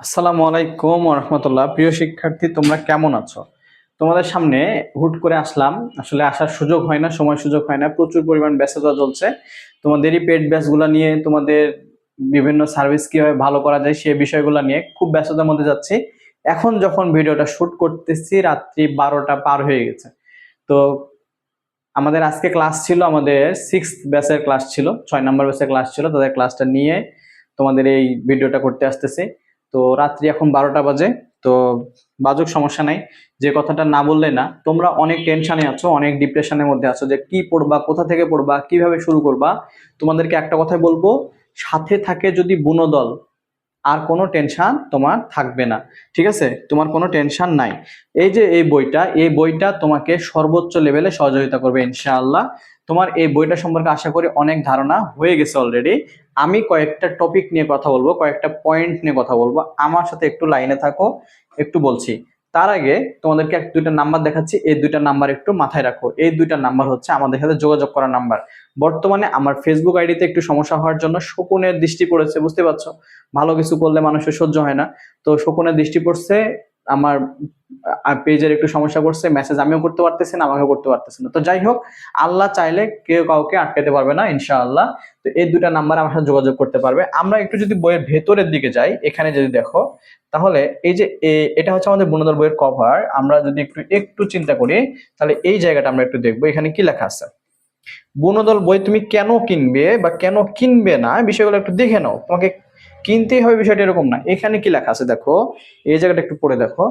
আসসালামু আলাইকুম রহমতুল্লাহ। প্রিয় শিক্ষার্থী, তোমরা কেমন আছো? তোমাদের সামনে হুট করে আসলাম। আসলে আসার সুযোগ হয় না, সময় সুযোগ হয় না। প্রচুর পরিমাণ ব্যস্ততা চলছে। তোমাদেরই পেড ব্যাচগুলো নিয়ে, তোমাদের বিভিন্ন সার্ভিস কীভাবে ভালো করা যায় সেই বিষয়গুলো নিয়ে খুব ব্যস্ততার মধ্যে যাচ্ছি। এখন যখন ভিডিওটা শুট করতেছি, রাত্রি বারোটা পার হয়ে গেছে। তো আমাদের আজকে ক্লাস ছিল, আমাদের সিক্স ব্যাচের ক্লাস ছিল, ছয় নম্বর ব্যাচের ক্লাস ছিল। তাদের ক্লাসটা নিয়ে তোমাদের এই ভিডিওটা করতে আসতেছি। তো রাত্রি এখন বারোটা বাজে, তো বাজুক সমস্যা নাই। যে কথাটা না বললে না, তোমরা অনেক টেনশনে আছো, অনেক ডিপ্রেশনের মধ্যে আছো যে কি পড়বা, কোথা থেকে পড়বা, কীভাবে শুরু করবা। তোমাদেরকে একটা কথাই বলব, সাথে থাকে যদি বুনোদল, আর কোনো টেনশন তোমার থাকবে না। ঠিক আছে? তোমার কোনো টেনশন নাই। এই যে এই বইটা এই বইটা তোমাকে সর্বোচ্চ লেভেলে সহযোগিতা করবে, ইনশাআল্লাহ। তোমার এই বইটা সম্পর্কে আশা করি অনেক ধারণা হয়ে গেছে অলরেডি আমি কয়েকটা টপিক নিয়ে কথা বলব, কয়েকটা পয়েন্ট নিয়ে কথা বলব। আমার সাথে একটু লাইনে থাকো, একটু বলছি। তার আগে তোমাদেরকে এক দুইটা নাম্বার দেখাচ্ছি, এই দুইটা নাম্বার একটু মাথায় রাখো। এই দুইটা নাম্বার হচ্ছে আমাদের সাথে যোগাযোগ করার নাম্বার বর্তমানে আমার ফেসবুক আইডিতে একটু সমস্যা হওয়ার জন্য শকুনের দৃষ্টি পড়েছে, বুঝতে পারছ? ভালো কিছু করলে মানুষের সহ্য হয় না। তো শকুনের দৃষ্টি পড়ছে আমার পেজের একটু সমস্যা করছে মেসেজ আমিও করতে পারতেছি না, আমাকেও করতে পারতেছি না। তো যাই হোক, আল্লাহ চাইলে কেউ কাউকে আটকাতে পারবে না, ইনশাআল্লাহ। তো এই দুটা নাম্বার আমার সাথে যোগাযোগ করতে পারবে। আমরা একটু যদি বইয়ের ভেতরের দিকে যাই, এখানে যদি দেখো, তাহলে এই যে এটা হচ্ছে আমাদের বুনদর বইয়ের কভার আমরা যদি একটু একটু চিন্তা করি, তাহলে এই জায়গাটা আমরা একটু দেখব। এখানে কি লেখা আছে? বুনদল বই তুমি কেন কিনবে বা কেন কিনবে না, বিষয়গুলো একটু দেখে নাও। তোমাকে কিনতেই হবে বিষয়টা এরকম না। এখানে কি লেখা আছে দেখো? এই জায়গাটা একটু পড়ে দেখো।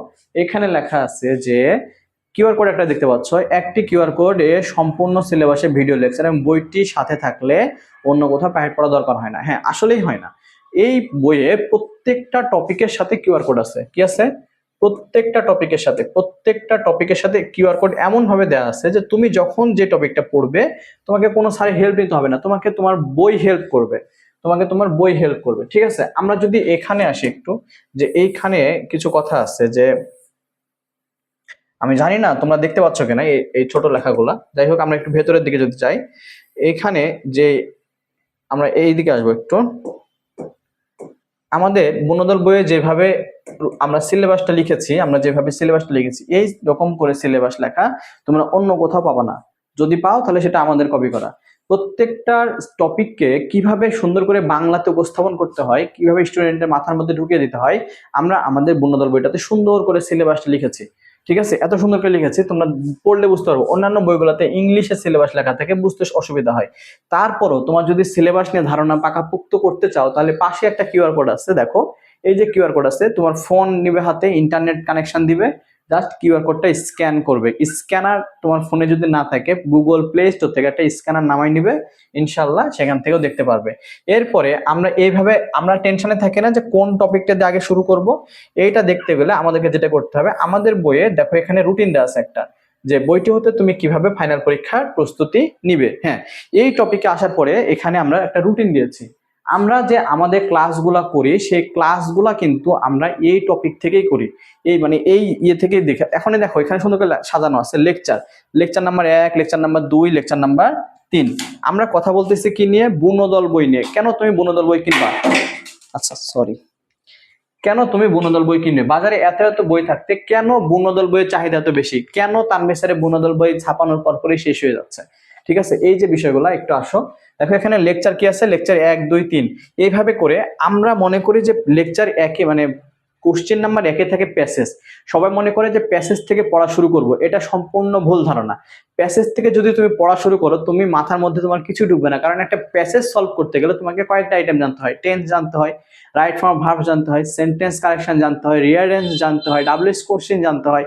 এখানে লেখা আছে যে কিউআর কোড একটা দেখতে পাচ্ছ। একটি কিউআর কোড সম্পূর্ণ সিলেবাসে ভিডিও লেকচার এবং বইটি সাথে থাকলে অন্য কোথাও প্যাকেট পড়া দরকার হয় না। হ্যাঁ আসলেই হয় না। এই বইয়ে প্রত্যেকটা টপিকের সাথে কিউআর কোড আছে। কি আছে? প্রত্যেকটা টপিকের সাথে, প্রত্যেকটা টপিকের সাথে কিউআর কোড এমন ভাবে দেওয়া আছে যে তুমি যখন যে টপিকটা পড়বে, তোমাকে কোনো স্যারের হেল্প নিতে হবে না। তোমাকে তোমার বই হেল্প করবে। তোমাকে তোমার বই হেল্প করবে, ঠিক আছে? আমরা যদি এখানে আসি একটু, যে এইখানে কিছু কথা আছে যে, আমি জানি না, তোমরা দেখতে পাচ্ছ কিনা এই- ছোট লেখাগুলা। যাই হোক, আমরা একটু ভেতরের দিকে যদি যাই, এইখানে যে আমরা এই দিকে আসব একটু। আমাদের বনদল বইয়ে যেভাবে আমরা সিলেবাসটা লিখেছি, আমরা যেভাবে সিলেবাসটা লিখেছি, এই রকম করে সিলেবাস লেখা তোমরা অন্য কোথাও পাবা না। যদি পাও তাহলে সেটা আমাদের কপি করা। প্রত্যেকটা টপিককে কীভাবে সুন্দর করে বাংলাতে উপস্থাপন করতে হয়, কীভাবে স্টুডেন্টের মাথার মধ্যে ঢুকিয়ে দিতে হয়, আমরা আমাদের বন্যদল বইটাতে সুন্দর করে সিলেবাসটা লিখেছি। ঠিক আছে? এত সুন্দর করে লিখেছি, তোমরা পড়লে বুঝতে পারব। অন্যান্য বইগুলোতে ইংলিশে সিলেবাস লেখা থাকে, বুঝতে অসুবিধা হয়। তারপরও তোমার যদি সিলেবাস নিয়ে ধারণা পাকাপুক্ত করতে চাও, তাহলে পাশে একটা কিউআর কোড আছে, দেখো। এই যে কিউআর কোড আছে, তোমার ফোন নিবে হাতে ইন্টারনেট কানেকশন দিবে। জাস্ট কিউআর কোডটা স্ক্যান করবে। স্ক্যানার তোমার ফোনে যদি না থাকে গুগল প্লে স্টোর থেকে একটা স্ক্যানার নামাই নিবে, ইনশাল্লাহ সেখান থেকেও দেখতে পারবে। এরপরে আমরা এইভাবে, আমরা টেনশনে থাকি না যে কোন টপিকটা দিয়ে আগে শুরু করব। এইটা দেখতে গেলে আমাদেরকে যেটা করতে হবে, আমাদের বইয়ে দেখো এখানে রুটিন দেওয়া আছে একটা, যে বইটি হতে তুমি কীভাবে ফাইনাল পরীক্ষার প্রস্তুতি নিবে। হ্যাঁ এই টপিকে আসার পরে এখানে আমরা একটা রুটিন দিয়েছি। আমরা যে আমাদের ক্লাসগুলা করি, সেই ক্লাসগুলা কিন্তু আমরা এই টপিক থেকেই করি। এই মানে এই ইয়ে থেকেই দেখে এখনই দেখো, এখানে সুন্দর করে সাজানো আছে লেকচার লেকচার নাম্বার এক লেকচার নাম্বার দুই লেকচার নাম্বার তিন। আমরা কথা বলতেছি কি নিয়ে? বুনদল বই নিয়ে। কেন তুমি বুনদল বই কিনবা? আচ্ছা সরি কেন তুমি বুনদল বই কিনবে? বাজারে এত এত বই থাকতে কেন বুনদল বইয়ের চাহিদা এত বেশি? কেন তানমেসারে বুনদল বই ছাপানোর পর পরই শেষ হয়ে যাচ্ছে? ঠিক আছে, এই যে বিষয়গুলো, একটু আসো। দেখো এখানে লেকচার কি আছে? লেকচার এক, দুই, তিন। এইভাবে করে আমরা মনে করি যে লেকচার একে মানে কোশ্চেন নাম্বার একে থাকে প্যাসেজ সবাই মনে করে যে প্যাসেজ থেকে পড়া শুরু করব। এটা সম্পূর্ণ ভুল ধারণা। প্যাসেজ থেকে যদি তুমি পড়া শুরু করো, তুমি মাথার মধ্যে তোমার কিছু ডুববে না। কারণ একটা প্যাসেজ সলভ করতে গেলে তোমাকে কয়েকটা আইটেম জানতে হয়। টেন্স জানতে হয় রাইট ফর্ম ভার্ব জানতে হয় সেন্টেন্স কারেকশন জানতে হয় রিয়ারেন্স জানতে হয় ডাব্লিউএস কোশ্চেন জানতে হয়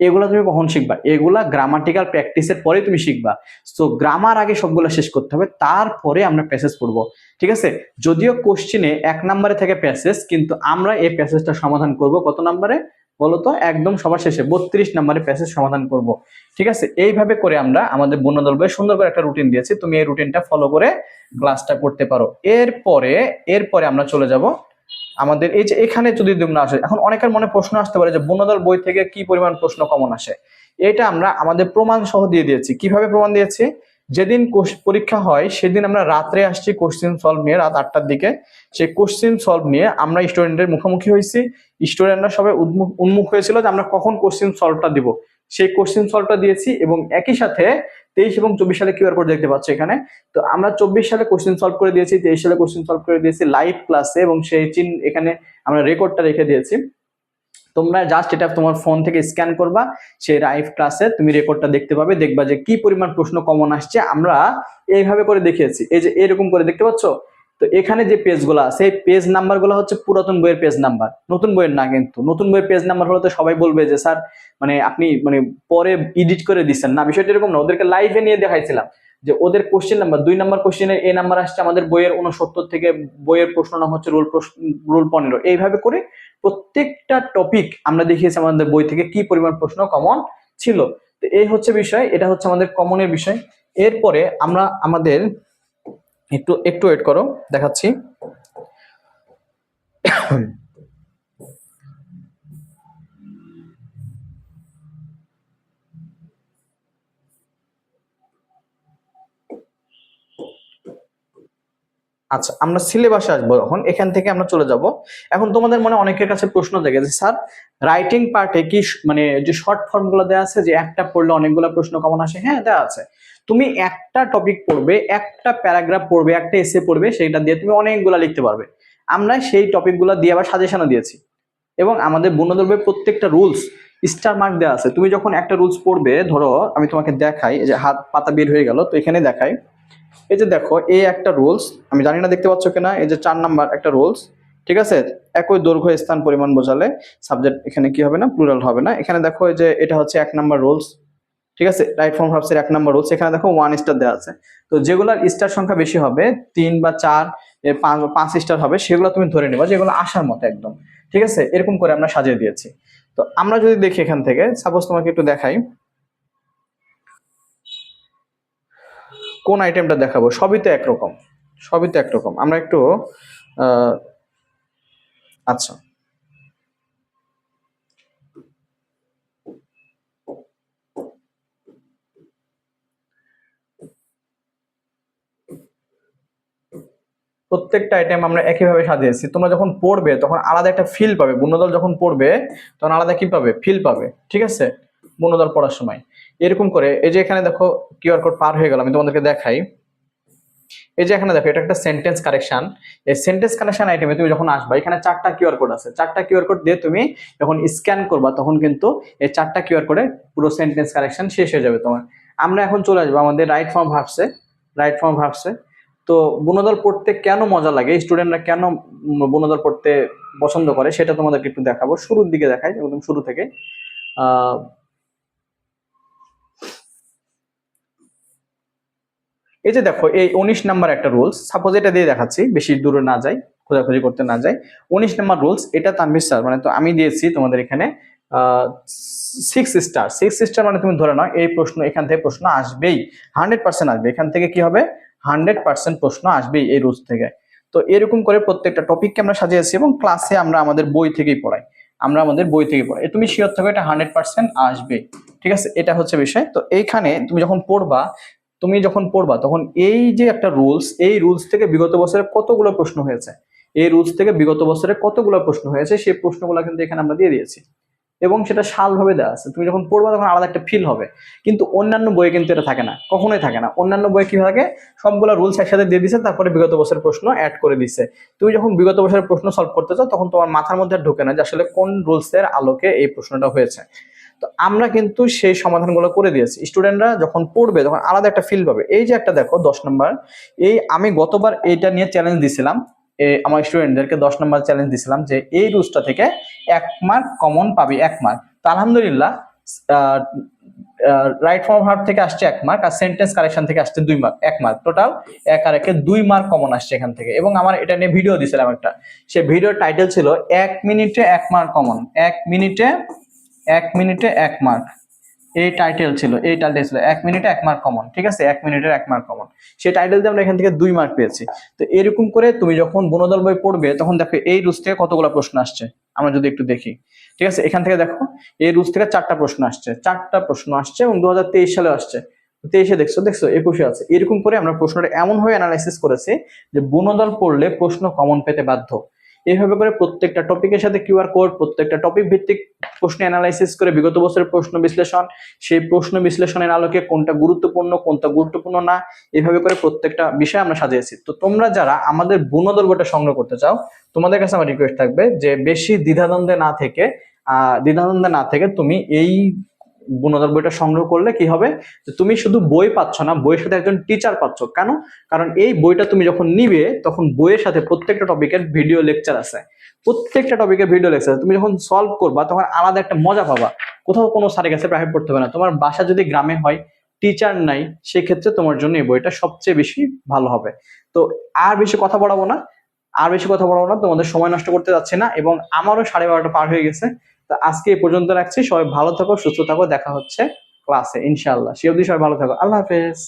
এগুলো তুমি কখন শিখবা? এগুলা গ্রামাটিক্যাল প্র্যাকটিসের পরে তুমি শিখবা। তো গ্রামার আগে সবগুলো শেষ করতে হবে, তারপরে আমরা প্যাসেজ পড়ব। ঠিক আছে? যদিও কোশ্চেনে এক নম্বরে থেকে প্যাসেজ কিন্তু আমরা এই প্যাসেজটা সমাধান করব কত নম্বরে বলতো একদম সবার শেষে বত্রিশ নম্বরে প্যাসেজ সমাধান করব। ঠিক আছে? এইভাবে করে আমরা আমাদের বন্যদল বইয়ে সুন্দর করে একটা রুটিন দিয়েছি। তুমি এই রুটিনটা ফলো করে ক্লাসটা করতে পারো। এরপরে এরপরে আমরা চলে যাব আমাদের, এই যে এখানে যদি তোমরা আসে, এখন অনেকের মনে প্রশ্ন আসতে পারে যে বন্যদল বই থেকে কি পরিমাণ প্রশ্ন কমন আসে? এটা আমরা আমাদের প্রমাণ সহ দিয়ে দিয়েছি। কীভাবে প্রমাণ দিয়েছি? যেদিন পরীক্ষা হয়, সেদিন আমরা রাত্রে আসছি কোশ্চেন সলভ নিয়ে রাত আটটার দিকে। সেই কোশ্চেন সলভ নিয়ে আমরা স্টুডেন্টের মুখোমুখি হয়েছি। স্টুডেন্টরা সবাই উন্মুখ উন্মুখ হয়েছিল যে আমরা কখন কোশ্চেন সলভটা দিব। সেই কোশ্চেন সলভটা দিয়েছি এবং একই সাথে তেইশ এবং চব্বিশ সালে কিউআর কোড দেখতে পাচ্ছ এখানে। তো আমরা চব্বিশ সালে কোশ্চেন সলভ করে দিয়েছি, তেইশ সালে কোশ্চেন সলভ করে দিয়েছি লাইভ ক্লাসে এবং সেই চিন এখানে আমরা রেকর্ডটা রেখে দিয়েছি। তোমরা জাস্ট এটা তোমার ফোন থেকে স্ক্যান করবা, সেই লাইভ ক্লাসে তুমি রেকর্ডটা দেখতে পাবে, দেখবা যে কি পরিমাণ প্রশ্ন কমন আসছে। আমরা এইভাবে করে দেখিয়েছি। এই যে এরকম করে দেখতে পাচ্ছ? তো এখানে যে পেজগুলো আছে, এই পেজ নাম্বারগুলো হচ্ছে পুরাতন বইয়ের পেজ নাম্বার নতুন বইয়ের না কিন্তু, নতুন বইয়ের পেজ নাম্বার হলে তো সবাই বলবে যে, স্যার মানে আপনি মানে পরে এডিট করে দিচ্ছেন না। বিষয়টা এরকম না, ওদেরকে লাইভে নিয়ে দেখাইছিলাম যে ওদের কোশ্চেন নাম্বার দুই নাম্বার কোশ্চেনের এ নাম্বার আসছে আমাদের বইয়ের উনসত্তর থেকে বইয়ের প্রশ্ন নাম হচ্ছে রোল রোল পনেরো। এইভাবে করে প্রত্যেকটা টপিক আমরা দেখিয়েছি আমাদের বই থেকে কি পরিমাণ প্রশ্ন কমন ছিল। তো এই হচ্ছে বিষয়, এটা হচ্ছে আমাদের কমনের বিষয়। এরপরে আমরা আমাদের একটু একটু ওয়েট করো দেখাচ্ছি। আচ্ছা আমরা সিলেবাসে আসব এখন, এখান থেকে আমরা চলে যাব। এখন তোমাদের মনে অনেকের কাছে প্রশ্ন জাগে যে, স্যার রাইটিং পার্টে কি মানে যে শর্ট ফর্মগুলো দেওয়া আছে, যে একটা পড়লে অনেকগুলো প্রশ্ন কমন আসে? হ্যাঁ দেওয়া আছে। তুমি একটা টপিক পড়বে, একটা প্যারাগ্রাফ পড়বে, একটা এসে পড়বে, সেটা দিয়ে তুমি অনেকগুলা লিখতে পারবে। আমরা সেই টপিকগুলো দিয়ে আবার সাজেশনও দিয়েছি। এবং আমাদের বন্যদর্বের প্রত্যেকটা রুলস স্টার মার্ক দেওয়া আছে। তুমি যখন একটা রুলস পড়বে, ধরো, আমি তোমাকে দেখাই যে হাত পাতা বের হয়ে গেল, তো এখানে দেখাই। এই যে দেখো এই একটা রুলস আমি জানি না, দেখতে পাচ্ছ কিনা? এই যে চার নাম্বার একটা রুলস ঠিক আছে? একই দৈর্ঘ্য স্থান পরিমাণ বোঝালে সাবজেক্ট এখানে কি হবে না? প্লুরাল হবে না। এখানে দেখো যে এটা হচ্ছে এক নাম্বার রুলস ঠিক আছে? রাইট ফর্ম ভার্বসের এক নাম্বার রুলস এখানে দেখো ওয়ান স্টার দেওয়া আছে। তো যেগুলোর স্টার সংখ্যা বেশি হবে, তিন বা চার পাঁচ পাঁচ স্টার হবে, সেগুলো তুমি ধরে নেবা, যেগুলো আসার মতো একদম, ঠিক আছে? এরকম করে আমরা সাজিয়ে দিয়েছি। তো আমরা যদি দেখি এখান থেকে সাপোজ তোমাকে একটু দেখাই। কোন আইটেমটা দেখাবো? সবই তো একরকম। সবই তো একরকম। আমরা একটু আচ্ছা। প্রত্যেকটা আইটেম আমরা একইভাবে সাজিয়েছি। তোমরা যখন পড়বে, তখন আলাদা একটা ফিল পাবে। বুনদল যখন পড়বে, তখন আলাদা কি পাবে? ফিল পাবে। ঠিক আছে? বুনদল পড়ার সময়। এরকম করে, এই যে এখানে দেখো কিউআর কোড পার হয়ে গেল, আমি তোমাদেরকে দেখাই। এই যে এখানে দেখো, এটা একটা সেন্টেন্স কারেকশন এই সেন্টেন্স কারেকশন আইটেমে তুমি যখন আসবা, এখানে চারটা কিউআর কোড আছে। চারটা কিউআর কোড দিয়ে তুমি যখন স্ক্যান করবা, তখন কিন্তু এই চারটা কিউআর কোডে পুরো সেন্টেন্স কারেকশন শেষ হয়ে যাবে তোমার। আমরা এখন চলে আসব আমাদের রাইট ফর্ম ভার্বসে রাইট ফর্ম ভার্বসে তো বুনদল পড়তে কেন মজা লাগে? স্টুডেন্টরা কেন বুনদল পড়তে পছন্দ করে? সেটা তোমাদেরকে একটু দেখাবো। শুরুর দিকে দেখাই, একদম শুরু থেকে। এই যে দেখো, এই উনিশ নাম্বার একটা রুলস সাপোজ এটা দিয়ে দেখাচ্ছি, বেশি দূরে না যাই, খোঁজাখুঁজি করতে না যাই। উনিশ নাম্বার রুলস এটা তানভীর স্যার মানে তো আমি দিয়েছি তোমাদের এখানে সিক্স স্টার সিক্স স্টার মানে তুমি ধরে নাও, এই প্রশ্ন, এখান থেকে প্রশ্ন আসবেই হান্ড্রেড পার্সেন্ট আসবে। এখান থেকে কি হবে? হান্ড্রেড পার্সেন্ট প্রশ্ন আসবেই এই রুলস থেকে। তো এরকম করে প্রত্যেকটা টপিককে আমরা সাজিয়েছি এবং ক্লাসে আমরা আমাদের বই থেকেই পড়াই। আমরা আমাদের বই থেকে পড়াই। তুমি শিওর থাকো এটা হান্ড্রেড পার্সেন্ট আসবে। ঠিক আছে? এটা হচ্ছে বিষয়। তো এইখানে তুমি যখন পড়বা তুমি যখন পড়বা, তখন এই যে একটা রুলস এই রুলস থেকে বিগত বছরে কতগুলো প্রশ্ন হয়েছে? এই রুলস থেকে বিগত বছরে কতগুলো প্রশ্ন হয়েছে? সেই প্রশ্নগুলো কিন্তু এখানে আমরা দিয়ে দিয়েছি। এবং সেটা সাল ভাবে দেওয়া আছে। তুমি যখন পড়বা, তখন আলাদা একটা ফিল হবে। কিন্তু অন্যান্য বইয়ে কিন্তু এটা থাকে না। কখনোই থাকে না। অন্যান্য বইয়ে কি থাকে? সবগুলো রুলস একসাথে দিয়ে দিছে তারপরে বিগত বছরের প্রশ্ন অ্যাড করে দিছে তুমি যখন বিগত বছরের প্রশ্ন সলভ করতে চাও, তখন তোমার মাথার মধ্যে ঢোকে না যে আসলে কোন রুলসের আলোকে এই প্রশ্নটা হয়েছে। তো আমরা কিন্তু সেই সমাধানগুলো করে দিয়েছি। স্টুডেন্টরা যখন পড়বে তখন আলাদা একটা ফিল পাবে। এই যে একটা দেখো, দশ নম্বর, এই আমি গতবার এইটা নিয়ে চ্যালেঞ্জ দিছিলাম। আমার স্টুডেন্টদেরকে দশ নম্বর চ্যালেঞ্জ দিছিলাম যে এই রুলসটা থেকে এক মার্ক কমন পাবি, এক মার্ক তো আলহামদুলিল্লাহ রাইট ফর্ম হার্ট থেকে আসছে এক মার্ক আর সেন্টেন্স কারেকশন থেকে আসছে দুই মার্ক এক মার্ক টোটাল এক আর একে দুই মার্ক কমন আসছে এখান থেকে। এবং আমার এটা নিয়ে ভিডিও দিছিলাম একটা। সে ভিডিওর টাইটেল ছিল, এক মিনিটে এক মার্ক কমন এক মিনিটে এক মিনিটে এক মার্ক এই টাইটেল ছিল, এই টাইটেল ছিল। এক মিনিটে এক মার্ক কমন ঠিক আছে? এক মিনিটের এক মার্ক কমন সেই টাইটেল দিয়ে আমরা এখান থেকে দুই মার্ক পেয়েছি। তো এরকম করে তুমি যখন বনদল বই পড়বে, তখন দেখো এই রুজ থেকে কতগুলো প্রশ্ন আসছে। আমরা যদি একটু দেখি। ঠিক আছে? এখান থেকে দেখো, এই রুজ থেকে চারটা প্রশ্ন আসছে। চারটা প্রশ্ন আসছে এবং দু হাজার তেইশ সালে আসছে। তেইশে দেখছ দেখছ? একুশে আছে। এরকম করে আমরা প্রশ্নটা এমন ভাবে অ্যানালাইসিস করেছি যে বুনদল পড়লে প্রশ্ন কমন পেতে বাধ্য। এইভাবে করে প্রত্যেকটা টপিকের সাথে কিউআর কোড প্রত্যেকটা টপিক ভিত্তিক প্রশ্ন অ্যানালাইসিস করে বিগত বছরের প্রশ্ন বিশ্লেষণ। সেই প্রশ্ন বিশ্লেষণের আলোকে কোনটা গুরুত্বপূর্ণ কোনটা গুরুত্বপূর্ণ না, এইভাবে করে প্রত্যেকটা বিষয় আমরা সাজিয়েছি। তো তোমরা যারা আমাদের বুনদল বইটা সংগ্রহ করতে চাও, তোমাদের কাছে আমার রিকোয়েস্ট থাকবে যে বেশি দ্বিধাদ্বন্দ্বে না থেকে, আহ, দ্বিধাদ্বন্দ্বে না থেকে তুমি এই বুনদল বইটা সংগ্রহ করলে কি হবে? যে তুমি শুধু বই পাচ্ছ না, বইয়ের সাথে একজন টিচার পাচ্ছ। কেন? কারণ এই বইটা তুমি যখন নিবে, তখন বইয়ের সাথে প্রত্যেকটা টপিকের ভিডিও লেকচার আছে। প্রত্যেকটা টপিকের ভিডিও লেকচার তুমি যখন সলভ করবা, তখন আলাদা একটা মজা পাবা। কোথাও কোনো স্যারের কাছে প্রাইভেট পড়তে হবে না। তোমার বাসা যদি গ্রামে হয় টিচার নাই, সেক্ষেত্রে তোমার জন্য এই বইটা সবচেয়ে বেশি ভালো হবে। তো আর বেশি কথা বলাবো না। আর বেশি কথা বলাবো না। তোমাদের সময় নষ্ট করতে যাচ্ছে না এবং আমারও সাড়ে বারোটা পার হয়ে গেছে। তো আজকে এই পর্যন্ত রাখছি। সবাই ভালো থাকো, সুস্থ থাকো। দেখা হচ্ছে ক্লাসে ইনশাল্লাহ সে অবধি সবাই ভালো থাকো। আল্লাহ হাফেজ।